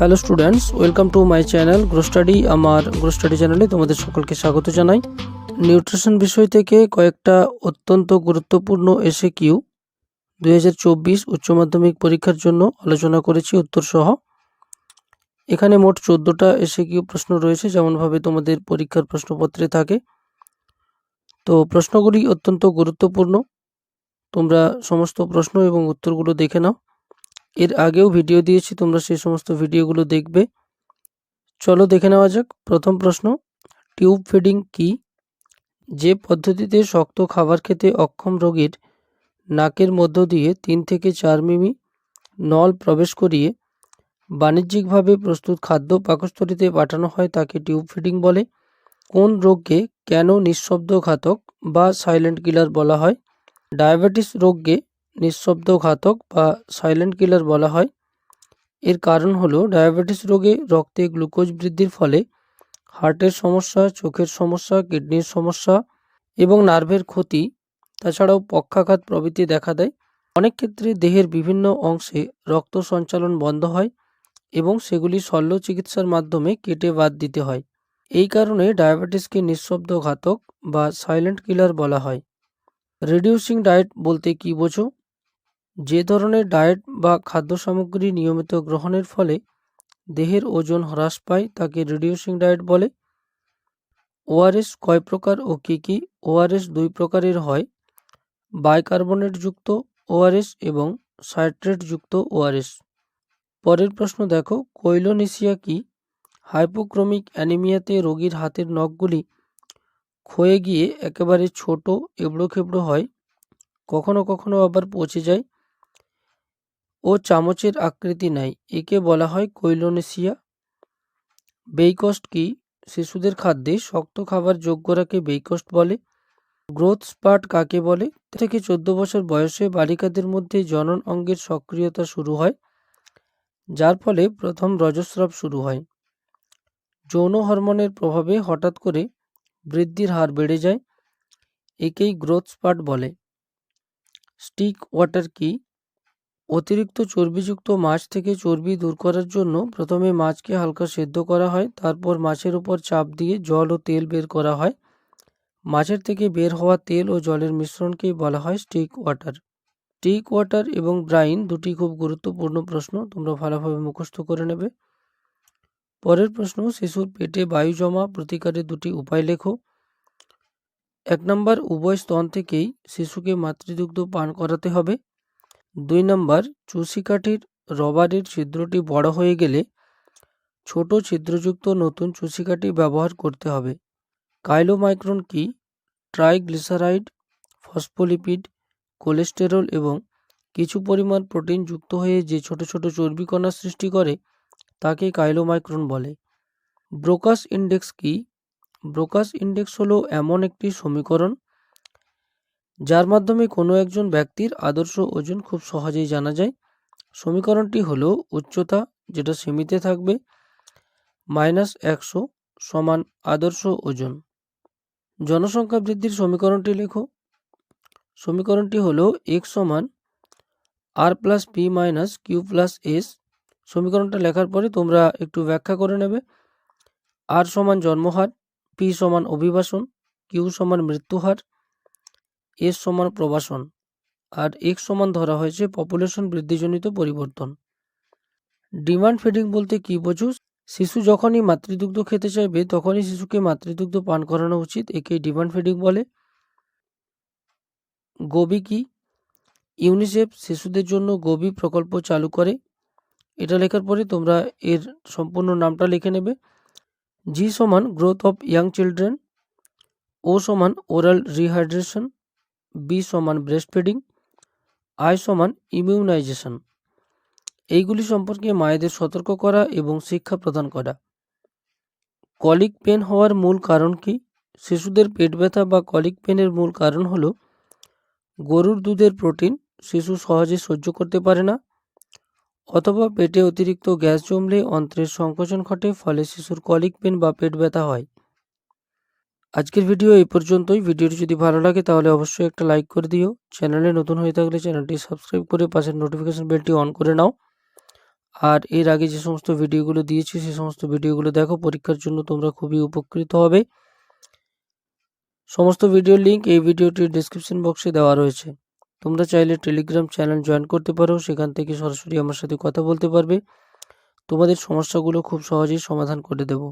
Hello students, welcome to my channel grow study. আমার grow study চ্যানেলে তোমাদের সকলকে স্বাগত জানাই। নিউট্রিশন বিষয় থেকে কয়েকটা অত্যন্ত গুরুত্বপূর্ণ এসে কিউ দুই হাজার চব্বিশ উচ্চ মাধ্যমিক পরীক্ষার জন্য আলোচনা করেছি উত্তর সহ এখানে মোট চোদ্দোটা এসে কিউ প্রশ্ন রয়েছে, যেমনভাবে তোমাদের পরীক্ষার প্রশ্নপত্রে থাকে। তো প্রশ্নগুলি অত্যন্ত গুরুত্বপূর্ণ। তোমরা সমস্ত প্রশ্ন এবং উত্তরগুলো দেখে নাও। এর আগেও ভিডিও দিয়েছি, তোমরা সেই সমস্ত ভিডিওগুলো দেখবে। চলো দেখে নেওয়া যাক। প্রথম প্রশ্ন টিউব ফিডিং কি? যে পদ্ধতিতে শক্ত খাবার খেতে অক্ষম রোগীর নাকের মধ্য দিয়ে তিন থেকে চার মিমি নল প্রবেশ করিয়ে বাণিজ্যিকভাবে প্রস্তুত খাদ্য পাকস্থলীতে পাঠানো হয়, তাকে টিউব ফিডিং বলে। কোন রোগকে কেন নিঃশব্দ ঘাতক বা সাইলেন্ট কিলার বলা হয়? ডায়াবেটিস রোগকে নিঃশব্দ ঘাতক বা সাইলেন্ট কিলার বলা হয়। এর কারণ হলো ডায়াবেটিস রোগে রক্তে গ্লুকোজ বৃদ্ধির ফলে হার্টের সমস্যা, চোখের সমস্যা কিডনির সমস্যা এবং নার্ভের ক্ষতি, তাছাড়াও পক্ষাঘাত প্রভৃতি দেখা দেয়। অনেক ক্ষেত্রে দেহের বিভিন্ন অংশে রক্ত সঞ্চালন বন্ধ হয় এবং সেগুলি শল্য চিকিৎসার মাধ্যমে কেটে বাদ দিতে হয়। এই কারণে ডায়াবেটিসকে নিঃশব্দ ঘাতক বা সাইলেন্ট কিলার বলা হয়। রিডিউসিং ডায়েট বলতে কী বোঝো? যে ধরনের ডায়েট বা খাদ্য সামগ্রী নিয়মিত গ্রহণের ফলে দেহের ওজন হ্রাস পায় তাকে রিডিউসিং ডায়েট বলে। ওআরএস কয় প্রকার ও কী কী? ওআরএস দুই প্রকারের হয়। বাইকার্বনেটযুক্ত ওআরএস এবং সাইট্রেটযুক্ত ওআরএস। পরের প্রশ্ন দেখো কৈলোনেসিয়া কি? হাইপোক্রমিক অ্যানিমিয়াতে রোগীর হাতের নখগুলি ক্ষয়ে গিয়ে একেবারে ছোট এবড়ো খেবড়ো হয়, কখনো কখনো আবার পচে যায়। ও চামচের আকৃতি নেয় একে বলা হয় কৈলোনেসিয়া বেইকস্ট কি? শিশুদের খাদ্যে শক্ত খাবার যোগ্য রাখে বেইকস্ট বলে। গ্রোথ স্পার্ট কাকে বলে? থেকে চোদ্দ বছর বয়সে বালিকাদের মধ্যে জনন অঙ্গের সক্রিয়তা শুরু হয়, যার ফলে প্রথম রজস্রাব শুরু হয়। যৌন হরমোনের প্রভাবে হঠাৎ করে বৃদ্ধির হার বেড়ে যায়, একেই গ্রোথ স্পার্ট বলে। স্টিক ওয়াটার কি? অতিরিক্ত চর্বিযুক্ত মাছ থেকে চর্বি দূর করার জন্য প্রথমে মাছকে হালকা সেদ্ধ করা হয়, তারপর মাছের উপর চাপ দিয়ে জল ও তেল বের করা হয়। মাছের থেকে বের হওয়া তেল ও জলের মিশ্রণকেই বলা হয় স্টিক ওয়াটার। স্টিক ওয়াটার এবং ব্রাইন দুটি খুব গুরুত্বপূর্ণ প্রশ্ন, তোমরা ভালোভাবে মুখস্থ করে নেবে। পরের প্রশ্ন, শিশুর পেটে বায়ু জমা প্রতিকারের দুটি উপায় লেখো। এক নম্বর, উভয় স্তন থেকেই শিশুকে মাতৃদুগ্ধ পান করাতে হবে। দুই নম্বর, চুষিকাঠির রবারের ছিদ্রটি বড় হয়ে গেলে ছোট ছিদ্রযুক্ত নতুন চুষিকাঠি ব্যবহার করতে হবে। কাইলোমাইক্রন কি? ট্রাইগ্লিসারাইড, ফসফোলিপিড, কোলেস্টেরল এবং কিছু পরিমাণ প্রোটিন যুক্ত হয়ে যে ছোট ছোট চর্বি কণা সৃষ্টি করে, তাকে কাইলোমাইক্রন বলে। ব্রোকাস ইন্ডেক্স কি? ব্রোকাস ইন্ডেক্স হলো এমন একটি সমীকরণ যার মাধ্যমে কোনো একজন ব্যক্তির আদর্শ ওজন খুব সহজেই জানা যায়। সমীকরণটি হল উচ্চতা, যেটা সীমিতে থাকবে, মাইনাস একশো সমান আদর্শ ওজন। জনসংখ্যা বৃদ্ধির সমীকরণটি লেখো। সমীকরণটি হলো এক্স সমান R plus P minus Q plus S সমীকরণটা লেখার পরে তোমরা একটু ব্যাখ্যা করে নেবে। আর সমান জন্মহার পি সমান অভিবাসন কিউ সমান মৃত্যুহার এস সমান প্রবাসন। আর এক্স সমান ধরা হয়েছে পপুলেশন বৃদ্ধিজনিত পরিবর্তন। ডিমান্ড ফিডিং বলতে কি বোঝো? শিশু যখনই মাতৃদুগ্ধ খেতে চাইবে, তখনই শিশুকে মাতৃদুগ্ধ পান করানো উচিত, একে ডিমান্ড ফিডিং বলে। গোবি কি? ইউনিসেফ শিশুদের জন্য গোবি প্রকল্প চালু করে। এটা লেখার পরে তোমরা এর সম্পূর্ণ নামটা লিখে নেবে। জি সমান growth of young children O সমান ওরাল রিহাইড্রেশন বি সমান ব্রেস্ট ফিডিং আই সমান ইমিউনাইজেশন এইগুলি সম্পর্কে মায়েদের সতর্ক করা এবং শিক্ষা প্রদান করা। কলিক পেন হওয়ার মূল কারণ কি? শিশুদের পেট ব্যথা বা কলিক পেনের মূল কারণ হল, গরুর দুধের প্রোটিন শিশু সহজে সহ্য করতে পারে না, অথবা পেটে অতিরিক্ত গ্যাস জমলে অন্ত্রের সংকোচন ঘটে, ফলে শিশুর কলিক পেন বা পেট ব্যথা হয়। আজকের ভিডিও এই পর্যন্তই। ভিডিওটি যদি ভালো লাগে তাহলে অবশ্যই একটা লাইক করে দিও। চ্যানেলে নতুন হয়ে থাকলে চ্যানেলটি সাবস্ক্রাইব করে পাশের নোটিফিকেশন বেলটি অন করে নাও। আর এর আগে যে সমস্ত ভিডিওগুলো দিয়েছি, সে সমস্ত ভিডিওগুলো দেখো। পরীক্ষার জন্য তোমরা খুবই উপকৃত হবে। সমস্ত ভিডিওর লিঙ্ক এই ভিডিওটির ডিসক্রিপশন বক্সে দেওয়া রয়েছে। তোমরা চাইলে টেলিগ্রাম চ্যানেল জয়েন করতে পারো। সেখান থেকে সরাসরি আমার সাথে কথা বলতে পারবে। তোমাদের সমস্যাগুলো খুব সহজেই সমাধান করে দেবো।